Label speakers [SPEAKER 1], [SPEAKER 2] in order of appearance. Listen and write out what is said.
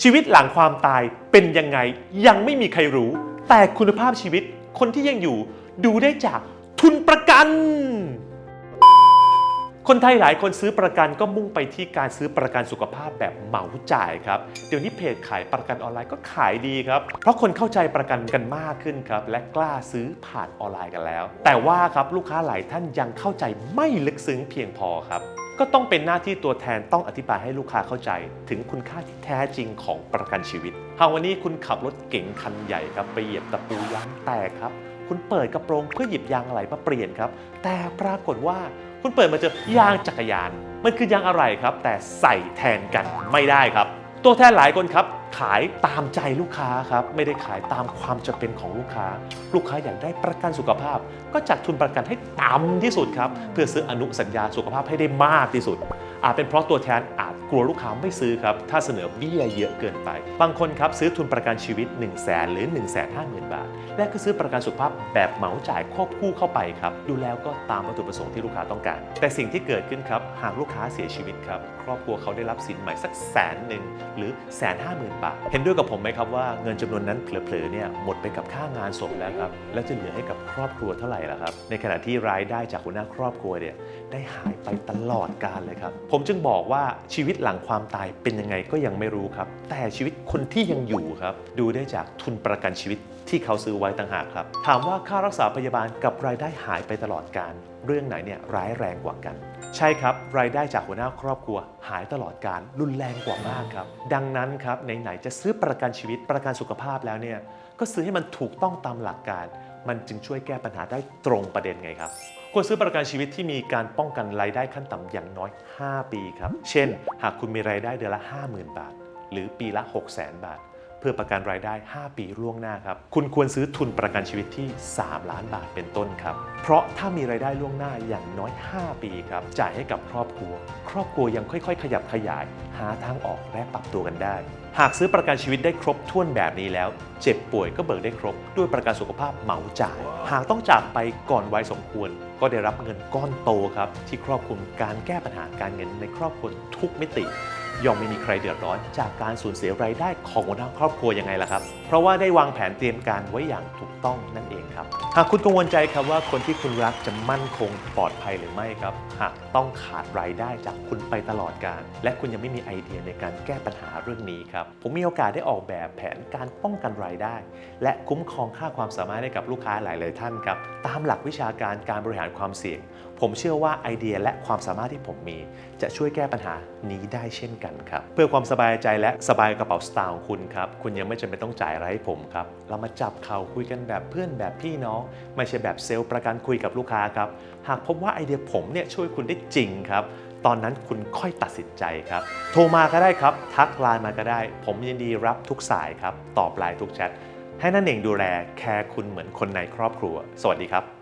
[SPEAKER 1] ชีวิตหลังความตายเป็นยังไงยังไม่มีใครรู้ แต่คุณภาพชีวิตคนที่ยังอยู่ ดูได้จากทุนประกัน คนไทยหลายคนซื้อประกันก็มุ่งไปที่การซื้อประกันสุขภาพแบบเหมาจ่ายครับ เดี๋ยวนี้เพจขายประกันออนไลน์ก็ขายดีครับ เพราะคนเข้าใจประกันกันมากขึ้นครับ และกล้าซื้อผ่านออนไลน์กันแล้ว แต่ว่าครับลูกค้าหลายท่านยังเข้าใจไม่ลึกซึ้งเพียงพอครับ ก็ต้องเป็นหน้าที่ตัวแทนต้องอธิบายให้ลูกค้าเข้าใจ ถึงคุณค่าที่แท้จริงของประกันชีวิต หากวันนี้คุณขับรถเก๋งคันใหญ่ครับไปเหยียบตะปูยางแตกครับ คุณเปิดกระโปรงเพื่อหยิบยางอะไรมาเปลี่ยนครับ แต่ปรากฏว่าคุณเปิดมาเจอยางจักรยาน มันคือยางอะไรครับ แต่ใส่แทนกันไม่ได้ครับ ตัวแทนหลายคนครับ ขายตามใจลูกค้าครับ ไม่ได้ขายตามความจำเป็นของลูกค้า ลูกค้าอยากได้ประกันสุขภาพ ก็จัดทุนประกันให้ต่ำที่สุดครับ เพื่อซื้ออนุสัญญาสุขภาพให้ได้มากที่สุด อาจเป็นเพราะตัวแทน กลัวลูกค้าไม่ซื้อครับ ถ้าเสนอเบี้ยเยอะเกินไป บางคนครับซื้อทุนประกันชีวิต 1 0 0 0 0แสนหรือ 1 5 0 0 0 0 บาท และก็ซื้อประกันสุขภาพแบบเหมาจ่ายควบคู่เข้าไปครับดูแล้วก็ตามวัตถุประสงค์ที่ลูกค้าต้องการ แต่สิ่งที่เกิดขึ้นครับหากลูกค้าเสียชีวิตครับครอบครัวเขาได้รับสินใหม่สักแสนหนึ่งหรือแสนห้าหมื่นบาท เห็นด้วยกับผมไหมครับว่าเงินจำนวนนั้นเผลอๆเนี่ยหมดไปกับค่างานศพแล้วครับแล้วจะเหลือให้กับครอบครัวเท่าไหร่ล่ะครับในขณะที่รายได้จากหัวหน้าครอบครัวเนี่ยได้หายไปตลอดกาลเลยครับผมจึงบอกว่าชีวิตหลังความตายเป็นยังไงก็ยังไม่รู้ครับ แต่ชีวิตคนที่ยังอยู่ครับ ดูได้จากทุนประกันชีวิตที่เขาซื้อไว้ต่างหากครับ ถามว่าค่ารักษาพยาบาลกับรายได้หายไปตลอดการ เรื่องไหนเนี่ยร้ายแรงกว่ากัน ใช่ครับ รายได้จากหัวหน้าครอบครัว หายตลอดการรุนแรงกว่ามากครับ ดังนั้นครับไหนๆจะซื้อประกันชีวิตประกันสุขภาพแล้วเนี่ยก็ซื้อให้มันถูกต้องตามหลักการ มันจึงช่วยแก้ปัญหาได้ตรงประเด็นไงครับ ควรซื้อประกันชีวิตที่มีการป้องกันรายได้ขั้นต่ำอย่างน้อย 5 ปีครับ เช่น หากคุณมีรายได้เดือนละ 50,000 บาท หรือปีละ 600,000 บาท เพื่อประกันรายได้ 5 ปีล่วงหน้าครับ คุณควรซื้อทุนประกันชีวิตที่ 3 ล้านบาทเป็นต้นครับ เพราะถ้ามีรายได้ล่วงหน้าอย่างน้อย 5 ปีครับ จ่ายให้กับครอบครัว ครอบครัวยังค่อยๆ ขยับขยาย หาทางออกและปรับตัวกันได้ หากซื้อประกันชีวิตได้ครบถ้วนแบบนี้แล้ว เจ็บป่วยก็เบิกได้ครบ ด้วยประกันสุขภาพเหมาจ่าย หากต้องจากไปก่อนวัยสมควรก็ได้รับเงินก้อนโตครับที่ครอบคลุมการแก้ปัญหาการเงินในครอบครัวทุกมิติ ย่อมไม่มีใครเดือดร้อน จากการสูญเสียรายได้ของหัวหน้าครอบครัวยังไงล่ะครับ เพราะว่าได้วางแผนเตรียมการไว้อย่างถูกต้องนั่นเองครับ หากคุณกังวลใจครับว่าคนที่คุณรักจะมั่นคงปลอดภัยหรือไม่ครับ หากต้องขาดรายได้จากคุณไปตลอดการ และคุณยังไม่มีไอเดียในการแก้ปัญหาเรื่องนี้ครับ ผมมีโอกาสได้ออกแบบแผนการป้องกันรายได้ และคุ้มครองค่าความสามารถให้กับลูกค้าหลาย ๆ ท่านครับ ตามหลักวิชาการการบริหารความเสี่ยง ผมเชื่อว่าไอเดียและความสามารถที่ผมมี จะช่วยแก้ปัญหานี้ได้เช่นกันครับ เพื่อความสบายใจและสบายกระเป๋าสตางค์ของคุณครับ คุณยังไม่จำเป็นต้องจ่ายอะไรให้ผมครับ เรามาจับเข่าคุยกันแบบเพื่อนแบบพี่น้อง ไม่ใช่แบบเซลล์ประกันคุยกับลูกค้าครับ หากพบว่าไอเดียผมเนี่ยช่วยคุณได้จริงครับตอนนั้นคุณค่อยตัดสินใจครับ โทรมาก็ได้ครับ ทักไลน์มาก็ได้ ผมยินดีรับทุกสายครับ ตอบไลน์ทุกแชท ให้นั่นเองดูแลแคร์คุณเหมือนคนในครอบครัว สวัสดีครับ